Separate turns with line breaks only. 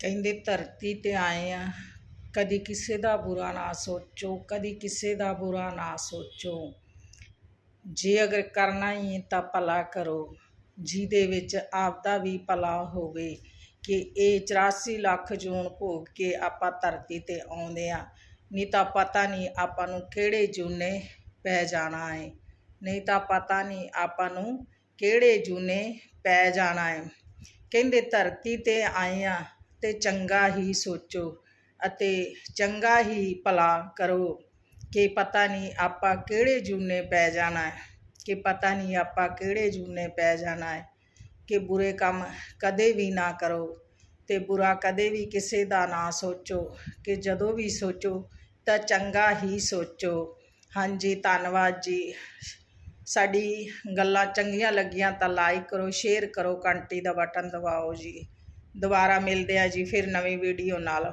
ਕਹਿੰਦੇ ਧਰਤੀ ਤੇ ਆਏ ਆ। ਕਦੀ ਕਿਸੇ ਦਾ ਬੁਰਾ ਨਾ ਸੋਚੋ, ਕਦੀ ਕਿਸੇ ਦਾ ਬੁਰਾ ਨਾ ਸੋਚੋ। ਜੇ ਅਗਰ ਕਰਨਾ ਹੀ ਹੈ ਤਾਂ ਭਲਾ ਕਰੋ। ਜਿਹਦੇ ਵਿੱਚ ਆਪਦਾ ਵੀ ਭਲਾ ਹੋਵੇ ਕਿ ਇਹ 84 ਲੱਖ ਜੂਨ ਭੋਗ ਕੇ ਆਪਾਂ ਧਰਤੀ ਤੇ ਆਉਂਦੇ ਆ। ਨਹੀਂ ਤਾਂ ਪਤਾ ਨਹੀਂ ਆਪਾਂ ਨੂੰ ਕਿਹੜੇ ਜੂਨੇ ਪੈ ਜਾਣਾ ਹੈ। ਨਹੀਂ ਤਾਂ ਪਤਾ ਨਹੀਂ ਆਪਾਂ ਨੂੰ ਕਿਹੜੇ ਜੂਨੇ ਪੈ ਜਾਣਾ ਹੈ। ਕਹਿੰਦੇ ਧਰਤੀ ਤੇ ਆਏ ਆ ਤੇ ਚੰਗਾ ਹੀ ਸੋਚੋ ਅਤੇ ਚੰਗਾ ਹੀ ਭਲਾ ਕਰੋ ਕਿ ਪਤਾ ਨਹੀਂ ਆਪਾਂ ਕਿਹੜੇ ਜੂਨੇ ਪੈ ਜਾਣਾ ਹੈ, ਕਿ ਪਤਾ ਨਹੀਂ ਆਪਾਂ ਕਿਹੜੇ ਜੂਨੇ ਪੈ ਜਾਣਾ ਹੈ, ਕਿ ਬੁਰੇ ਕੰਮ ਕਦੇ ਵੀ ਨਾ ਕਰੋ ਤੇ ਬੁਰਾ ਕਦੇ ਵੀ ਕਿਸੇ ਦਾ ਨਾ ਸੋਚੋ, ਕਿ ਜਦੋਂ ਵੀ ਸੋਚੋ ਤਾਂ ਚੰਗਾ ਹੀ ਸੋਚੋ। ਹਾਂਜੀ, ਧੰਨਵਾਦ ਜੀ। ਸਾਡੀ ਗੱਲਾਂ ਚੰਗੀਆਂ ਲੱਗੀਆਂ ਤਾਂ ਲਾਈਕ ਕਰੋ ਸ਼ੇਅਰ ਕਰੋ, ਘੰਟੀ ਦਾ ਬਟਨ ਦਬਾਓ ਜੀ। ਦੁਬਾਰਾ ਮਿਲਦੇ ਆ ਜੀ ਫਿਰ ਨਵੀਂ ਵੀਡੀਓ ਨਾਲ।